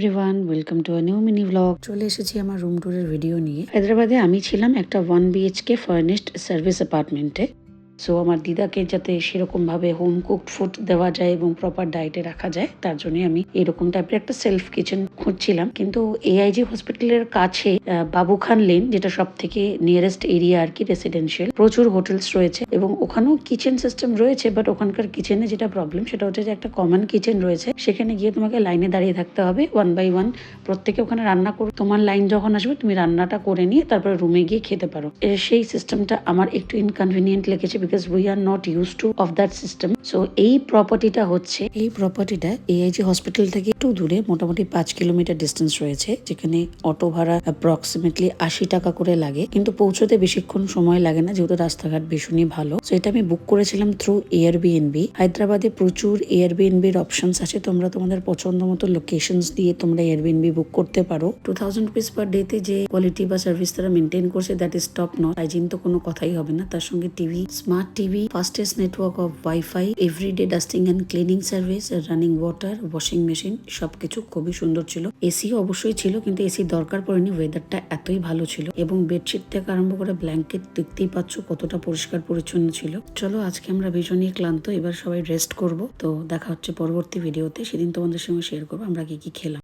Everyone welcome to a new mini blog চলে এসেছি আমার রুম ট্যুরের ভিডিও নিয়ে। হায়দ্রাবাদে আমি ছিলাম একটা ওয়ান বিএইচকে ফার্নিশড সার্ভিস অ্যাপার্টমেন্টে সো আমার দিদাকে যাতে সেরকম ভাবে হোম কুকড ফুড দেওয়া যায় এবং প্রপার ডায়েটে রাখা যায়, তার জন্য আমি এরকম টাইপের একটা সেলফ কিচেন খুঁজছিলাম। কিন্তু এআইজি হসপিটালের কাছে বাবুখান লেন যেটা সব থেকে নিয়ারেস্ট এরিয়া আর কি রেসিডেন্সিয়াল প্রচুর হোটেলস রয়েছে এবং ওখানেও কিচেন সিস্টেম রয়েছে বাট ওখানকার কিচেনে যেটা প্রবলেম সেটা হচ্ছে যে একটা কমন কিচেন রয়েছে। সেখানে গিয়ে তোমাকে লাইনে দাঁড়িয়ে থাকতে হবে ওয়ান বাই ওয়ান প্রত্যেকে ওখানে রান্না করো। তোমার লাইন যখন আসবে, তুমি রান্নাটা করে নিয়ে তারপরে রুমে গিয়ে খেতে পারো। সেই সিস্টেমটা আমার একটু ইনকনভিনিয়েন্ট লেগেছে because we are not use to of that system so এই প্রপার্টিটা হচ্ছে এই প্রপার্টিটা এআইজি হসপিটাল থেকে একটু দূরে, মোটামুটি পাঁচ কিলোমিটার ডিস্টেন্স রয়েছে, যেখানে অটো ভাড়া অ্যাপ্রক্সিমেটলি আশি টাকা করে লাগে। কিন্তু পৌঁছতে বেশিক্ষণ সময় লাগে না, যেহেতু রাস্তাঘাট ভীষণই ভালো। সো এটা আমি বুক করেছিলাম থ্রু এয়ারবিএনবি হায়দ্রাবাদে প্রচুর এয়ারবিএনবির অপশনস আছে, তোমরা তোমাদের পছন্দ মতো লোকেশনস দিয়ে তোমরা এয়ারবিএনবি বুক করতে পারো। টু থাউজেন্ড রুপিস পার ডেতে যে কোয়ালিটি বা সার্ভিস তারা মেনটেন করছে that is top notch hygiene তো কোনো কথাই হবে না, তার সঙ্গে TV smart TV fastest network of wifi everyday dusting and cleaning service running water washing machine সবকিছু খুবই সুন্দর ছিল। এসি অবশ্যই ছিল, কিন্তু এসি দরকার পড়েনি ওয়েদারটা এতই ভালো ছিল। এবং বেডশিট থেকে আরম্ভ করে ব্ল্যাঙ্কেট দেখতেই পাচ্ছ কতটা পরিষ্কার পরিচ্ছন্ন ছিল। চলো, আজকে আমরা ভীষণই ক্লান্ত, এবার সবাই রেস্ট করব। তো দেখা হচ্ছে পরবর্তী ভিডিওতে সেদিন তোমাদের সঙ্গে শেয়ার করব, আমরা কি কি খেলাম।